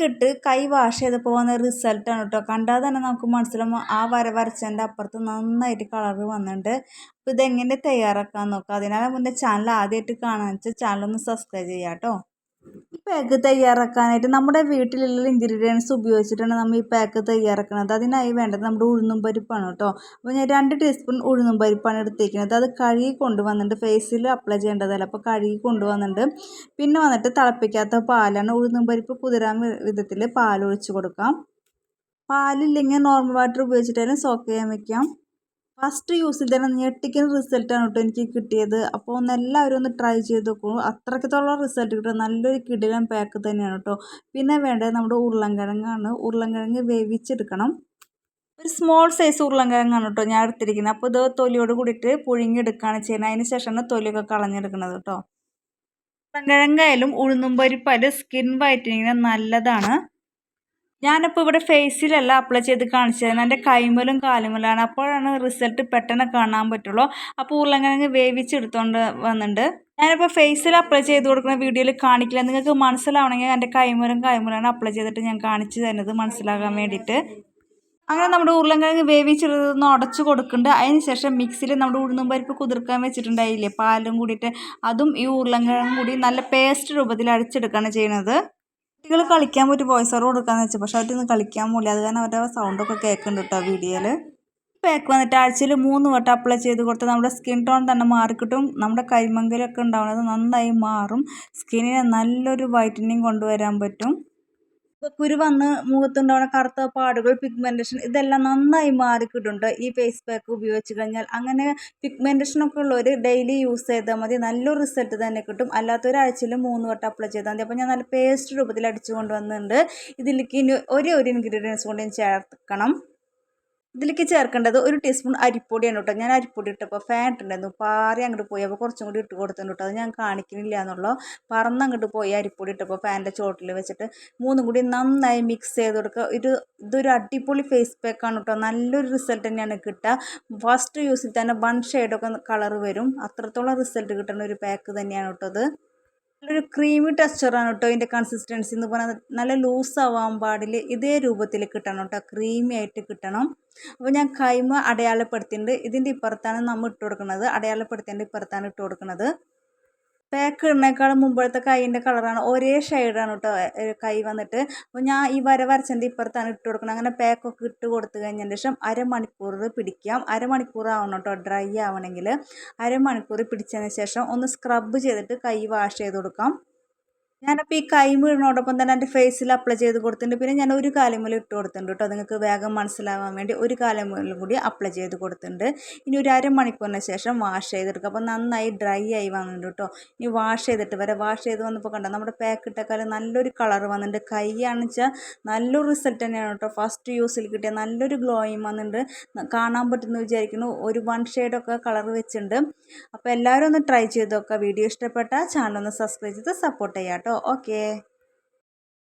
Pack ഇട്ട് കൈ wash ചെയ്തപ്പോൾ വന്ന റിസൾട്ടാണ് കേട്ടോ കണ്ടാൽ തന്നെ നമുക്ക് മനസ്സിലാവും ആ വര വരച്ചതിന്റെ അപ്പുറത്ത് നന്നായിട്ട് കളർ വന്നിട്ടുണ്ട്. അപ്പോൾ ഇതെങ്ങനെ തയ്യാറാക്കാൻ നോക്കാം? അതിനാൽ മുന്നേ ചാനൽ ആദ്യമായിട്ട് കാണാൻ വെച്ചാൽ ചാനൽ ഒന്ന് സബ്സ്ക്രൈബ് ചെയ്യാം കേട്ടോ പാക്ക് തയ്യാറാക്കാനായിട്ട് നമ്മുടെ വീട്ടിലുള്ള ഇൻഗ്രീഡിയൻസ് ഉപയോഗിച്ചിട്ടാണ് നമ്മൾ ഈ പാക്ക് തയ്യാറാക്കുന്നത്. അതിനായി വേണ്ടത് നമ്മുടെ ഉഴുന്നും പരിപ്പാണ് കേട്ടോ. അപ്പോൾ ഞാൻ രണ്ട് ടീസ്പൂൺ ഉഴുന്നും പരിപ്പാണ് എടുത്തിരിക്കുന്നത് അത് കഴുകി കൊണ്ടുവന്നിട്ട് ഫേസിൽ അപ്ലൈ ചെയ്യേണ്ടതല്ല. അപ്പോൾ കഴുകി കൊണ്ടുവന്നിട്ട് പിന്നെ വന്നിട്ട് തിളപ്പിക്കാത്ത പാലാണ് ഉഴുന്നും പരിപ്പ് കുതിരാൻ വിധത്തിൽ പാൽ ഒഴിച്ച് കൊടുക്കാം. പാലില്ലെങ്കിൽ നോർമൽ വാട്ടർ ഉപയോഗിച്ചിട്ടായാലും സോക്ക് ചെയ്യാൻ വെക്കാം. ഫസ്റ്റ് യൂസിൽ തന്നെ ഞെട്ടിക്കുന്ന റിസൾട്ടാണ് കേട്ടോ എനിക്ക് കിട്ടിയത്. അപ്പോൾ ഒന്ന് എല്ലാവരും ഒന്ന് ട്രൈ ചെയ്ത് നോക്കൂ. അത്രയ്ക്കത്തോളം റിസൾട്ട് കിട്ടും. നല്ലൊരു കിടിലൻ പാക്ക് തന്നെയാണ് കേട്ടോ പിന്നെ വേണ്ടത് നമ്മുടെ ഉരുളൻകിഴങ്ങാണ്. ഉരുളൻകിഴങ്ങ് വേവിച്ചെടുക്കണം. ഒരു സ്മോൾ സൈസ് ഉരുളൻകിഴങ്ങാണ് കേട്ടോ ഞാൻ എടുത്തിരിക്കുന്നത്. അപ്പോൾ ഇത് തൊലിയോട് കൂടിയിട്ട് പുഴുങ്ങിയെടുക്കുകയാണ് ചെയ്യുന്നത്. അതിന് ശേഷമാണ് തൊലിയൊക്കെ കളഞ്ഞെടുക്കുന്നത് കേട്ടോ ഉരുളൻകിഴങ്ങായാലും ഉഴുന്നും പരിപ്പായാലും സ്കിൻ വൈറ്റനിങ്ങിന് നല്ലതാണ്. ഞാനിപ്പോൾ ഇവിടെ ഫേസിലല്ല അപ്ലൈ ചെയ്ത് കാണിച്ചത്. എന്റെ കൈമലും കാലുമലാണ് അപ്പോഴാണ് റിസൾട്ട് പെട്ടെന്ന് കാണാൻ പറ്റുള്ളൂ. അപ്പോൾ ഉരുളങ്കിഴങ്ങ് വേവിച്ചെടുത്തോണ്ട് വന്നിട്ടുണ്ട് ഞാനിപ്പോൾ ഫേസിൽ അപ്ലൈ ചെയ്ത് കൊടുക്കുന്ന വീഡിയോയിൽ കാണിക്കില്ല. നിങ്ങൾക്ക് മനസ്സിലാവണമെങ്കിൽ എന്റെ കൈമലും കായ്മലാണ് അപ്ലൈ ചെയ്തിട്ട് ഞാൻ കാണിച്ചു തരുന്നത് മനസ്സിലാകാൻ വേണ്ടിയിട്ട്. അങ്ങനെ നമ്മുടെ ഉരുളൻകിഴങ്ങ് വേവിച്ചെടുത്തൊന്ന് ഉടച്ചു കൊടുക്കുന്നുണ്ട് അതിന് ശേഷം മിക്സിയിൽ നമ്മുടെ ഉഴുന്നും പരിപ്പ് കുതിർക്കാൻ വെച്ചിട്ടുണ്ടായില്ലേ? പാലും കൂടിയിട്ട്. അതും ഈ ഉരുളൻകിഴങ്ങും കൂടി നല്ല പേസ്റ്റ് രൂപത്തിൽ അടിച്ചെടുക്കുകയാണ് ചെയ്യുന്നത്. കുട്ടികൾ കളിക്കാൻ പറ്റും വോയിസ് ഓവർ കൊടുക്കാന്ന് വെച്ചാൽ പക്ഷെ അവരൊന്നും കളിക്കാൻ പോലെ അത് കാരണം അവരുടെ സൗണ്ടൊക്കെ കേൾക്കുന്നുണ്ട് കേട്ടോ വീഡിയോയിൽ പാക്ക് വന്നിട്ട് ആഴ്ചയിൽ മൂന്ന് വട്ടം അപ്ലൈ ചെയ്ത് കൊടുത്താൽ നമ്മുടെ സ്കിൻ ടോൺ തന്നെ മാറിക്കിട്ടും. നമ്മുടെ കരിമങ്കലൊക്കെ ഉണ്ടാവുന്നത് നന്നായി മാറും. സ്കിന്നിന് നല്ലൊരു വൈറ്റനിങ് കൊണ്ടുവരാൻ പറ്റും. കുരു വന്ന് മുഖത്തുണ്ടാവുന്ന കറുത്ത പാടുകൾ പിഗ്മെന്റേഷൻ ഇതെല്ലാം നന്നായി മാറിക്കിട്ടുണ്ട് ഈ ഫേസ് പാക്ക് ഉപയോഗിച്ച് കഴിഞ്ഞാൽ അങ്ങനെ പിഗ്മെന്റേഷൻ ഒക്കെ ഉള്ളവർ ഡെയിലി യൂസ് ചെയ്താൽ മതി. നല്ലൊരു റിസൾട്ട് തന്നെ കിട്ടും. അല്ലാത്തൊരാഴ്ചയിൽ മൂന്ന് വട്ടം അപ്ലൈ ചെയ്താൽ മതി. അപ്പോൾ ഞാൻ നല്ല പേസ്റ്റ് രൂപത്തിൽ അടിച്ചു കൊണ്ടുവന്നിട്ടുണ്ട്. ഇതിലേക്ക് ഇനി ഒരേ ഒരു ഇൻഗ്രീഡിയൻസ് കൊണ്ട് ചേർക്കണം. ഇതിലേക്ക് ചേർക്കേണ്ടത് ഒരു ടീസ്പൂൺ അരിപ്പൊടിയാണ് കേട്ടോ. ഞാൻ അരിപ്പൊടി ഇട്ടപ്പോൾ ഫാൻ ഇട്ടുണ്ടായിരുന്നു പാറി അങ്ങോട്ട് പോയി. അപ്പോൾ കുറച്ചും കൂടി ഇട്ട് കൊടുത്തിട്ടുണ്ട് കേട്ടോ. അത് ഞാൻ കാണിക്കുന്നില്ല എന്നുള്ളൂ. പറന്ന് അങ്ങോട്ട് പോയി അരിപ്പൊടി ഇട്ടപ്പോൾ ഫാനിന്റെ ചോട്ടിൽ വെച്ചിട്ട്. മൂന്നും കൂടി നന്നായി മിക്സ് ചെയ്ത് കൊടുക്കുക ഇത് ഇതൊരു അടിപൊളി ഫേസ് പാക്കാണ് കേട്ടോ. നല്ലൊരു റിസൾട്ട് തന്നെയാണ് കിട്ടുക. ഫസ്റ്റ് യൂസിൽ തന്നെ വൺ ഷെയ്ഡൊക്കെ കളർ വരും. അത്രത്തോളം റിസൾട്ട് കിട്ടുന്ന ഒരു പാക്ക് തന്നെയാണ് കേട്ടോ അത് നല്ലൊരു ക്രീമി ടെക്സ്ചറാണ് കേട്ടോ ഇതിന്റെ കൺസിസ്റ്റൻസി എന്ന് പറഞ്ഞാൽ നല്ല ലൂസ് ആവാൻ പാടില്ല. ഇതേ രൂപത്തിൽ കിട്ടണം കേട്ടോ ക്രീമി ആയിട്ട് കിട്ടണം. അപ്പോൾ ഞാൻ കൈമ അടയാളപ്പെടുത്തിയിട്ടുണ്ട്. ഇതിന്റെ ഇപ്പുറത്താണ് നമ്മൾ ഇട്ട് കൊടുക്കുന്നത്. അടയാളപ്പെടുത്തിയതിന്റെ ഇപ്പുറത്താണ് ഇട്ട് കൊടുക്കുന്നത്. പാക്ക് ഇടുന്നേക്കാളും മുമ്പത്തെ കൈയിന്റെ കളറാണ്. ഒരേ ഷെയ്ഡാണ് കേട്ടോ കൈ വന്നിട്ട്. അപ്പോൾ ഞാൻ ഈ വര വരച്ചതിന്റെ ഇപ്പുറത്താണ് ഇട്ട് കൊടുക്കുന്നത് അങ്ങനെ പാക്കൊക്കെ ഇട്ട് കൊടുത്തു കഴിഞ്ഞതിന് ശേഷം അരമണിക്കൂർ പിടിക്കാം. അരമണിക്കൂർ ആവണം കേട്ടോ ഡ്രൈ ആവണമെങ്കിൽ അരമണിക്കൂർ പിടിച്ചതിന് ശേഷം ഒന്ന് സ്ക്രബ് ചെയ്തിട്ട് കൈ വാഷ് ചെയ്ത് കൊടുക്കാം. ഞാനപ്പോൾ ഈ കൈ വീടിനോടൊപ്പം തന്നെ എന്റെ ഫേസിൽ അപ്ലൈ ചെയ്ത് കൊടുത്തിട്ടുണ്ട്. പിന്നെ ഞാൻ ഒരു കാലമുല ഇട്ട് കൊടുത്തിട്ടുണ്ട് കേട്ടോ നിങ്ങൾക്ക് വേഗം മനസ്സിലാവാൻ വേണ്ടി ഒരു കാലമുലും കൂടി അപ്ലൈ ചെയ്ത് കൊടുത്തിട്ടുണ്ട്. ഇനി ഒരു അരമണിക്കൂറിന് ശേഷം വാഷ് ചെയ്തെടുക്കുക. അപ്പോൾ നന്നായി ഡ്രൈ ആയി വന്നിട്ടുണ്ട് കേട്ടോ ഇനി വാഷ് ചെയ്തിട്ട് വരെ വാഷ് ചെയ്ത് വന്നപ്പോൾ കണ്ടോ നമ്മുടെ പാക്ക് ഇട്ടക്കാലം നല്ലൊരു കളർ വന്നിട്ടുണ്ട്. കൈയാണെന്ന് വെച്ചാൽ നല്ലൊരു റിസൾട്ട് തന്നെയാണ് കേട്ടോ ഫസ്റ്റ് യൂസിൽ കിട്ടിയ നല്ലൊരു ഗ്ലോയും വന്നിട്ടുണ്ട്. കാണാൻ പറ്റുമെന്ന് വിചാരിക്കുന്നു. ഒരു വൺ ഷെയ്ഡൊക്കെ കളർ വെച്ചിട്ടുണ്ട്. അപ്പോൾ എല്ലാവരും ഒന്ന് ട്രൈ ചെയ്ത് നോക്കുക. വീഡിയോ ഇഷ്ടപ്പെട്ട ചാനൽ ഒന്ന് സബ്സ്ക്രൈബ് ചെയ്ത് സപ്പോർട്ട് ചെയ്യാം ಓಕೆ